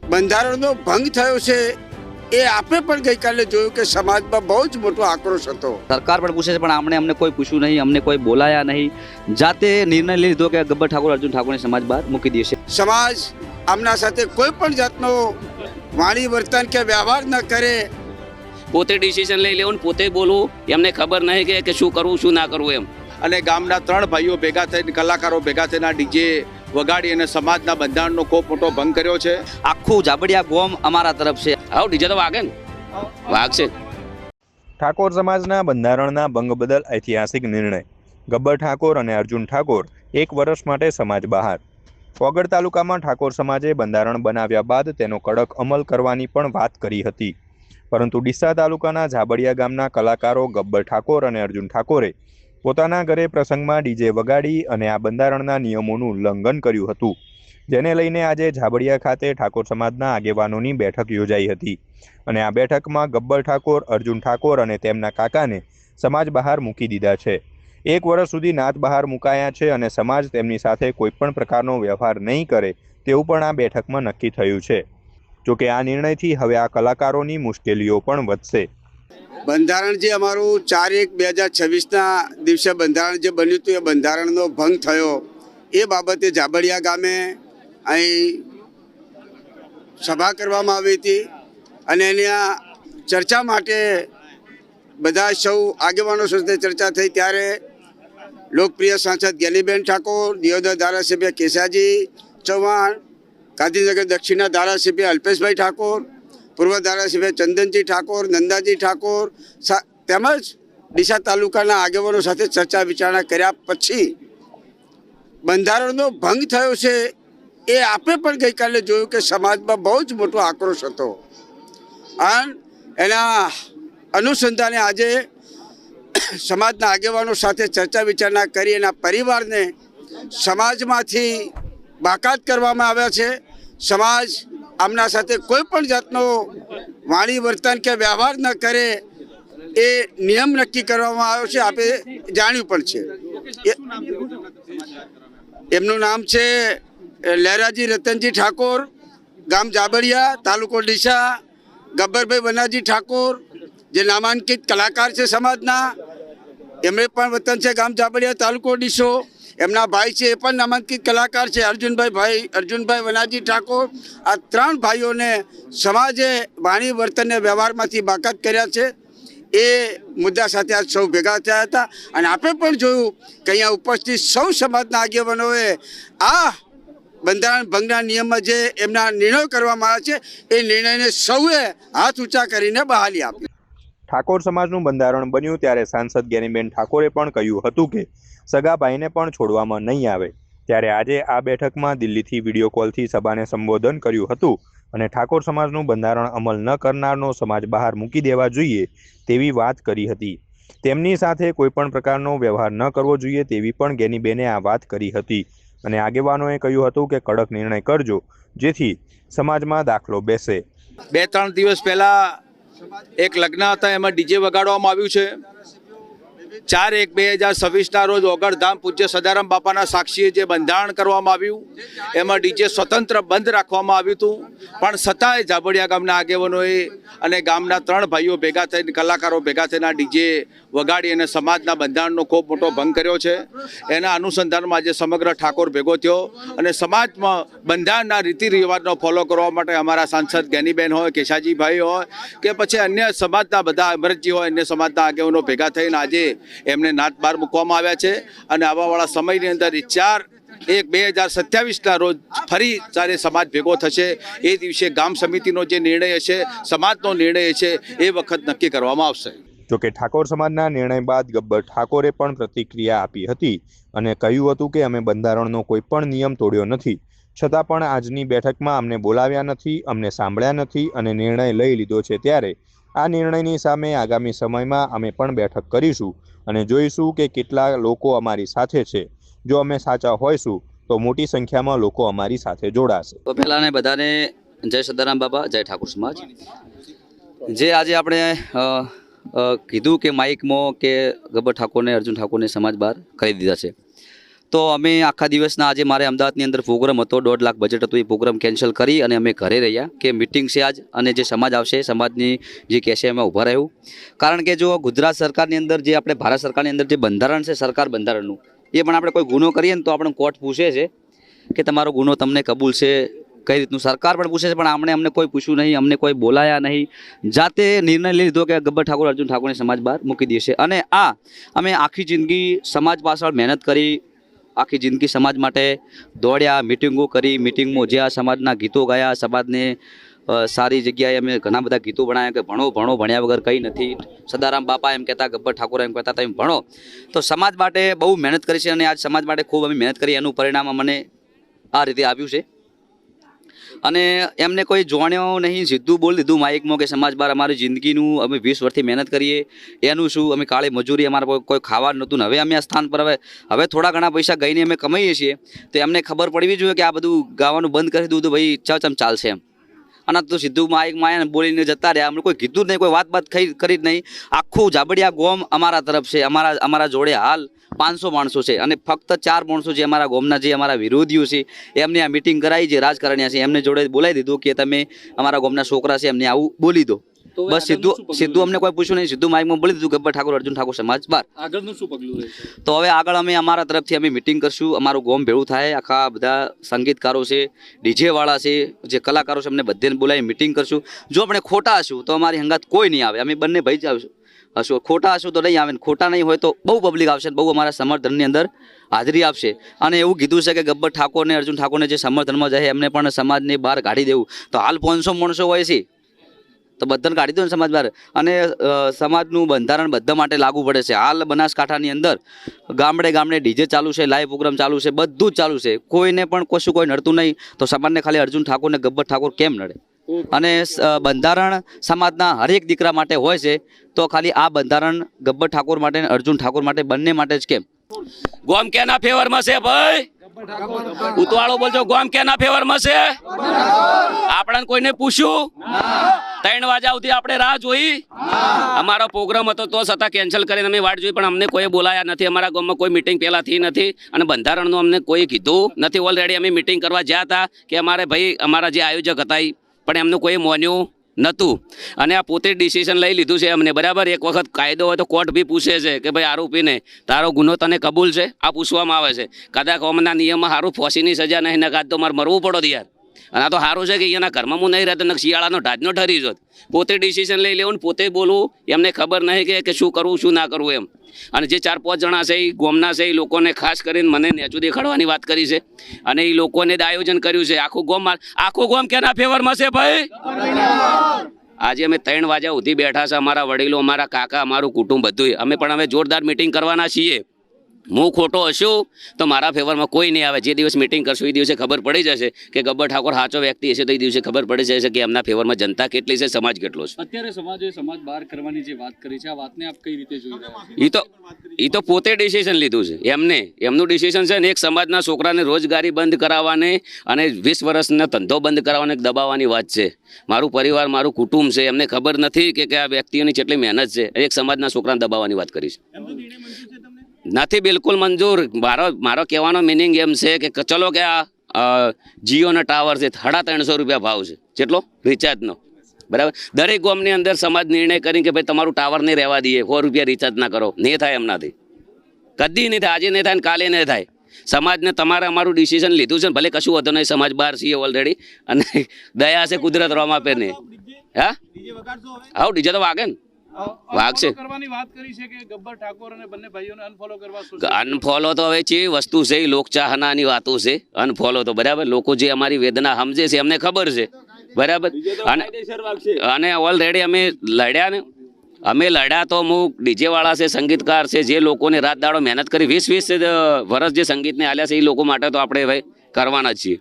બંધારણનો ભંગ થયો છે એ આપે પણ ગઈકાલે જોયું કે સમાજમાં બહુ જ મોટો આક્રોશ હતો. સરકાર પણ પૂછે છે પણ આમણે અમને કોઈ પૂછ્યું નહીં અમને કોઈ બોલાયા નહીં. જાતે નિર્ણય લઈ લીધો કે ગબ્બર ઠાકોર અર્જુન ઠાકોરને સમાજ બહાર મૂકી દેશે. સમાજ આમના સાથે કોઈ પણ જાતનો વાણી વર્તન કે વ્યવહાર ન કરે. પોતે ડિસિઝન લઈ લેવું પોતે બોલવું એમને ખબર નહીં કે કે શું કરવું શું ના કરવું એમ. અને ગામના ત્રણ ભાઈઓ ભેગા થઈને કલાકારો ભેગા થઈને આ ડીજે વગાડી અને સમાજના બંધારણનો ખૂબ મોટો ભંગ કર્યો છે. આખું જાબડિયા ગોમ અમારા તરફ છે. આવો ડીજે તો વાગે ને. વાગશે. ઠાકોર સમાજના બંધારણના ભંગ બદલ ઐતિહાસિક નિર્ણય. ગબ્બર ઠાકોર અને અર્જુન ઠાકોર એક વર્ષ માટે સમાજ બહાર. વગડ તાલુકામાં ઠાકોર સમાજે બંધારણ બનાવ્યા બાદ તેનો કડક અમલ કરવાની પણ વાત કરી હતી. પરંતુ ડીસા તાલુકાના ઝાબડિયા ગામના કલાકારો ગબ્બર ઠાકોર અને અર્જુન ઠાકોરે પોતાના ઘરે પ્રસંગમાં ડીજે વગાડી અને આ બંધારણના નિયમોનું ઉલ્લંઘન કર્યું હતું. જેને લઈને આજે ઝાબડિયા ખાતે ઠાકોર સમાજના આગેવાનોની બેઠક યોજાઈ હતી અને આ બેઠકમાં ગબ્બર ઠાકોર, અર્જુન ઠાકોર અને તેમના કાકાને સમાજ બહાર મૂકી દીધા છે. એક વર્ષ સુધી નાત બહાર મુકાયા છે અને સમાજ તેમની સાથે કોઈપણ પ્રકારનો વ્યવહાર નહીં કરે તેવું પણ આ બેઠકમાં નક્કી થયું છે. જોકે આ નિર્ણયથી હવે આ કલાકારોની મુશ્કેલીઓ પણ વધશે. બંધારણ જે અમારું ચાર એક બે હજાર છવ્વીસના દિવસે બંધારણ જે બન્યું હતું, એ બંધારણનો ભંગ થયો. એ બાબતે જાબડિયા ગામે અહીં સભા કરવામાં આવી હતી અને એની આ ચર્ચા માટે બધા સૌ આગેવાનો સાથે ચર્ચા થઈ. ત્યારે લોકપ્રિય સાંસદ ગેલીબેન ઠાકોર, દિયોદર ધારાસભ્ય કેશાજી ચૌહાણ, ગાંધીનગર દક્ષિણના ધારાસભ્ય અલ્પેશભાઈ ઠાકોર પૂર્વ ધારાસભ્ય ચંદનજી ઠાકોર, નંદાજી ઠાકોર તેમજ ડીસા તાલુકાના આગેવાનો સાથે ચર્ચા વિચારણા કર્યા પછી બંધારણનો ભંગ થયો છે એ આપે પણ ગઈકાલે જોયું કે સમાજમાં બહુ જ મોટો આક્રોશ હતો. અને એના અનુસંધાને આજે સમાજના આગેવાનો સાથે ચર્ચા વિચારણા કરી એના પરિવારને સમાજમાંથી બાકાત કરવામાં આવ્યા છે. સમાજ આમના સાથે કોઈ પણ જાતનો વાણી વર્તન કે વ્યવહાર ન કરે એ નિયમ નક્કી કરવામાં આવ્યો છે, આપે જાણ્યું પણ છે. એમનું નામ છે લહેરાજી રતનજી ઠાકોર, ગામ જાબડિયા, તાલુકો ડીસા, ગબ્બરભાઈ વનાજી ઠાકોર, જે નામાંકિત કલાકાર છે સમાજના. એમણે પણ વતન છે ગામ જાબડિયા, તાલુકો ડીસો. એમના ભાઈ છે, એ પણ નામાંકિત કલાકાર છે, અર્જુનભાઈ ભાઈ, અર્જુનભાઈ વનાજી ઠાકોર. આ ત્રણ ભાઈઓને સમાજે વાણી વર્તનને વ્યવહારમાંથી બાકાત કર્યા છે. એ મુદ્દા સાથે આજ સૌ ભેગા થયા હતા. અને આપણે પણ જોયું કે અહીંયા ઉપસ્થિત સૌ સમાજના આગેવાનોએ આ બંધારણ ભંગના નિયમમાં જે એમના નિર્ણયો કરવામાં આવ્યા છે, એ નિર્ણયને સૌએ હાથ ઊંચા કરીને બહાલી આપી. ઠાકોર સમાજનું બંધારણ બન્યું ત્યારે સાંસદ જ્ઞાનીબેન ઠાકોરે પણ કહ્યું હતું કે સગા ભાઈને પણ છોડવામાં નહીં આવે. ત્યારે આજે આ બેઠકમાં દિલ્હીથી વીડિયો કોલથી સભાને સંબોધન કર્યું હતું અને ઠાકોર સમાજનું બંધારણ અમલ ન કરનારનો સમાજ બહાર મૂકી દેવા જોઈએ તેવી વાત કરી હતી. તેમની સાથે કોઈપણ પ્રકારનો વ્યવહાર ન કરવો જોઈએ તેવી પણ ગેનીબેને આ વાત કરી હતી. અને આગેવાનોએ કહ્યું હતું કે કડક નિર્ણય કરજો, જેથી સમાજમાં દાખલો બેસે. બે ત્રણ દિવસ પહેલા એક લગ્ન હતા, એમાં ડીજે વગાડવામાં આવ્યું છે. ચાર એક બે હજાર છવ્વીસના રોજ ઓગળધામ પૂજ્ય સદારામ બાપાના સાક્ષીએ જે બંધારણ કરવામાં આવ્યું, એમાં ડીજે સ્વતંત્ર બંધ રાખવામાં આવ્યું હતું. પણ છતાંય ઝાબડિયા ગામના આગેવાનોએ અને ગામના ત્રણ ભાઈઓ ભેગા થઈને, કલાકારો ભેગા થઈને આ ડીજે વગાડી અને સમાજના બંધારણનો ખૂબ મોટો ભંગ કર્યો છે. એના અનુસંધાનમાં આજે સમગ્ર ઠાકોર ભેગો થયો અને સમાજમાં બંધારણના રીતિ રિવાજનો ફોલો કરવા માટે અમારા સાંસદ જ્ઞાનીબેન હોય, કેશાજીભાઈ હોય કે પછી અન્ય સમાજના બધા અમરજી હોય, અન્ય સમાજના આગેવાનો ભેગા થઈને આજે એમને નાત મૂકવામાં આવ્યા છે અને આવાવાળા સમયની અંદર ચાર એક બે હજાર સત્યાવીસના રોજ ફરી જ્યારે સમાજ ભેગો થશે. એ દિવસે ગામ સમિતિનો જે નિર્ણય હશે, સમાજનો નિર્ણય છે એ વખત નક્કી કરવામાં આવશે. જોકે ઠાકોર સમાજના નિર્ણય બાદ ગબ્બર ઠાકોરે પણ પ્રતિક્રિયા આપી હતી અને કહ્યું હતું કે અમે બંધારણનો કોઈ પણ નિયમ તોડ્યો નથી. છતાં પણ આજની બેઠકમાં અમને બોલાવ્યા નથી, અમને સાંભળ્યા નથી અને નિર્ણય લઈ લીધો છે ત્યારે. આ નિર્ણયની સામે આગામી સમયમાં અમે પણ બેઠક કરીશું. અને જોઈશું કે કેટલા લોકો અમારી સાથે છે. જો અમે સાચા હોઈશું, તો મોટી સંખ્યામાં લોકો અમારી સાથે જોડાશે. તો પહેલાંને બધાને જય સદારામ બાબા, જય ઠાકુર સમાજ. જે આજે આપણે કીધું કે માઇકમાં કે ગબ્બર ઠાકોરને, અર્જુન ઠાકોરને સમાજ બહાર કરી દીધા છે. તો અમે આખા દિવસના આજે મારે અમદાવાદની અંદર પ્રોગ્રામ હતો, દોઢ લાખ બજેટ હતું એ પ્રોગ્રામ કેન્સલ કરી અને અમે ઘરે રહ્યા કે મિટિંગ છે આજ અને જે સમાજ આવશે, સમાજની જે કહેશે એમાં ઊભા રહ્યું કારણ કે જો ગુજરાત સરકારની અંદર જે આપણે ભારત સરકારની અંદર જે બંધારણ છે, સરકાર બંધારણનું, એ પણ આપણે કોઈ ગુનો કરીએ ને તો આપણે કોર્ટ પૂછે છે કે તમારો ગુનો તમને કબૂલ છે, કઈ રીતનું? સરકાર પણ પૂછે છે, પણ આમણે અમને કોઈ પૂછ્યું નહીં, અમને કોઈ બોલાયા નહીં. જાતે નિર્ણય લઈ લીધો કે ગબ્બર ઠાકોર, અર્જુન ઠાકોરને સમાજ બહાર મૂકી દેશે અને આ, અમે આખી જિંદગી સમાજ પાછળ મહેનત કરી આખી જિંદગી સમાજ માટે દોડ્યા મિટિંગો કરી મિટિંગમાં જ્યાં સમાજના ગીતો ગાયા, સમાજને સારી જગ્યાએ અમે ઘણા બધા ગીતો ભણાયા કે ભણો ભણો, ભણ્યા વગર કંઈ નથી. સદારામ બાપા એમ કહેતા, ગબ્બર ઠાકોર એમ કહેતા, તમે ભણો. તો સમાજ માટે બહુ મહેનત કરી છે અને આજ સમાજ માટે ખૂબ અમે મહેનત કરી, એનું પરિણામ અમને આ રીતે આવ્યું છે. અને એમને કોઈ જોણ્યો નહીં, સીધું બોલી દીધું માઇકમાં કે સમાજ બાર અમારી જિંદગીનું અમે વીસ વર્ષથી મહેનત કરીએ, એનું શું, અમે કાળી મજૂરી, અમારે કોઈ- ખાવા નહોતું હવે અમે આ સ્થાન પર હવે હવે થોડા ઘણા પૈસા ગઈને અમે કમાઈએ છીએ. તો એમને ખબર પડવી જોઈએ કે આ બધું ગાવાનું બંધ કરી દીધું તો ભાઈ ચમ ચાલશે એમ. અને તો સીધું માઇક માયા બોલીને જતા રહ્યા. અમને કોઈ કીધું જ નહીં, કોઈ વાત ખઈ કરી જ નહીં. આખું જાબડિયા ગોમ અમારા તરફ છે, અમારા અમારા જોડે હાલ. પાંચસો માણસો છે અને ફક્ત ચાર માણસો જે અમારા ગોમના જે અમારા વિરોધીઓ છે એમને આ મિટિંગ કરાવી છે રાજકારણીયા છે એમને જોડે બોલાવી દીધું કે તમે અમારા ગોમના છોકરા છે એમને આવું બોલી દો. બસ સીધું સીધું અમને કોઈ પૂછ્યું નહીં સીધું માઇકમાં બોલી દીધું ગબ્બર ઠાકોર અર્જુન ઠાકોર સમાજ બાર. આગળનું શું પગલું તો હવે આગળ અમે અમારા તરફથી અમે મિટિંગ કરશું અમારું ગોમ ભેળું થાય આખા બધા સંગીતકારો છે ડીજેવાળા છે જે કલાકારો છે અમને બધાને બોલાવી મિટિંગ કરશું. જો આપણે ખોટા હશું તો અમારી હંગાત કોઈ નહીં આવે અમે બંને ભાઈ જ આવશું હશું ખોટા હશું તો નહીં આવે ખોટા નહીં હોય તો બહુ પબ્લિક આવશે બહુ અમારા સમર્થનની અંદર હાજરી આપશે. અને એવું કીધું છે કે ગબ્બર ઠાકોરને, અર્જુન ઠાકોરને જે સમર્થનમાં જાય એમને પણ સમાજની બહાર કાઢી દેવું. તો હાલ પાંચસો માણસો હોય છે. તો બધાને કાઢી દો ને સમાજ બહાર. અને સમાજનું બંધારણ બધા માટે લાગુ પડે છે. હાલ બનાસકાંઠાની અંદર ગામડે ગામડે ડીજે ચાલુ છે લાઈવ પ્રોગ્રામ ચાલુ છે, બધું જ ચાલુ છે. કોઈને પણ કશું કોઈ નડતું નહીં. તો સમાજને ખાલી અર્જુન ઠાકોર ને ગબ્બર ઠાકોર કેમ નડે? અને બંધારણ સમાજના હરેક દીકરા માટે હોય છે તો ખાલી આ બંધારણ ગબ્બર ઠાકોર માટે અને અર્જુન ઠાકોર માટે બંને માટે જ કેમ? ગોમ કેના ફેવરમાં છે ભાઈ? ઉતવાળો બોલજો ગોમ કેના ફેવરમાં છે? આપણને કોઈને પૂછ્યું? ત્રણ વાગ્યા સુધી આપણે રાહ જોઈ? અમારો પ્રોગ્રામ હતો તો છતાં કેન્સલ કરીને અમે વાટ જોઈ પણ અમને કોઈ બોલાયા નથી. અમારા ગામમાં કોઈ મિટિંગ પહેલાં થઈ નથી અને બંધારણનું અમને કોઈ કીધું નથી. ઓલરેડી અમે મિટિંગ કરવા જ્યાં હતા કે અમારે ભાઈ અમારા જે આયોજક હતા પણ એમનું કોઈ મોન્યું નહોતું. અને આ પોતે ડિસિઝન લઈ લીધું છે અમને બરાબર? એક વખત કાયદો હોય તો કોર્ટ બી પૂછે છે કે ભાઈ આરોપીને તારો ગુનો તને કબૂલ છે? આ પૂછવામાં આવે છે. કદાચ અમના નિયમમાં સારું ફોસીની સજા નહીં નકાત તો મારે મરવું પડો યાર. અને આ તો સારું છે કે અહીંયાના ઘરમાં હું નહીં રહેતો શિયાળાનો ઢાજનો ઠરી જોત. પોતે ડિસિઝન લઈ લેવું પોતે બોલવું, એમને ખબર નહીં કે શું કરવું, શું ના કરવું એમ. અને જે ચાર પાંચ જણા છે એ ગોમના છે એ લોકોને ખાસ કરીને મને નેચું દેખાડવાની વાત કરી છે. અને એ લોકોને આયોજન કર્યું છે. આખું ગોમ આખું ગોમ કેના ફેવરમાં છે ભાઈ? આજે અમે ત્રણ વાગ્યા સુધી બેઠા છે અમારા વડીલો, અમારા કાકા, અમારું કુટુંબ બધું અમે પણ હવે જોરદાર મિટિંગ કરવાના છીએ. હું ખોટો હશું? તો મારા ફેવરમાં કોઈ નહીં આવે. જે દિવસ મિટિંગ કરશું એ દિવસે ખબર પડી જશે કે ગબ્બર ઠાકોર સાચો વ્યક્તિ હશે તો એ દિવસે ખબર પડી જશે કે એમના ફેવરમાં જનતા કેટલી છે સમાજ કેટલો છે. અત્યારે સમાજે સમાજ બહાર કરવાની જે વાત કરી છે આ વાતને આપ કઈ રીતે જોઈ એ તો એ તો પોતે ડિસિઝન લીધું છે. એમને એમનું ડિસિઝન છે ને એક સમાજના છોકરાને રોજગારી બંધ કરાવવાની અને વીસ વર્ષનો ધંધો બંધ કરાવવાને દબાવવાની વાત છે. મારું પરિવાર મારું કુટુંબ છે. એમને ખબર નથી કે કે આ વ્યક્તિઓની કેટલી મહેનત છે. એક સમાજના છોકરાને દબાવવાની વાત કરી છે. નથી બિલકુલ મંજૂર. મારો મારો કહેવાનો મિનિંગ એમ છે કે ચલો કે આ જીઓના ટાવર છે સાડા ત્રણસો રૂપિયા ભાવ છે. કેટલો રિચાર્જનો. બરાબર? દરેક ગામની અંદર સમાજ નિર્ણય કરી કે ભાઈ તમારું ટાવર નહીં રહેવા દઈએ સો રૂપિયા રિચાર્જ ના કરો. નહીં થાય એમનાથી. કદી નહીં થાય આજે નહીં થાય ને કાલે નહીં થાય. સમાજને તમારે અમારું ડિસિઝન લીધું છે ને ભલે કશું હતું નહીં સમાજ બહાર છીએ ઓલરેડી અને દયા છે કુદરત રોમ આપે નહીં હા હા ડીજે તો વાગે ને. વાગશે કરવાની વાત કરી છે કે ગબ્બર ઠાકોર અને બંને ભાઈઓને અનફોલો તો હવે છે વસ્તુ છે એ લોકચાહનાની વાતો છે. અનફોલો તો બરાબર લોકો જે અમારી વેદના સમજે છે એમને ખબર છે. બરાબર? અને અને ઓલરેડી અમે લડ્યા ને. અમે લડ્યા તો અમુક ડીજે વાળા છે સંગીતકાર છે જે લોકોને રાત દાડો મહેનત કરી વીસ વીસ વર્ષ જે સંગીતને આલ્યા છે એ લોકો માટે તો આપણે ભાઈ કરવાના જ છીએ.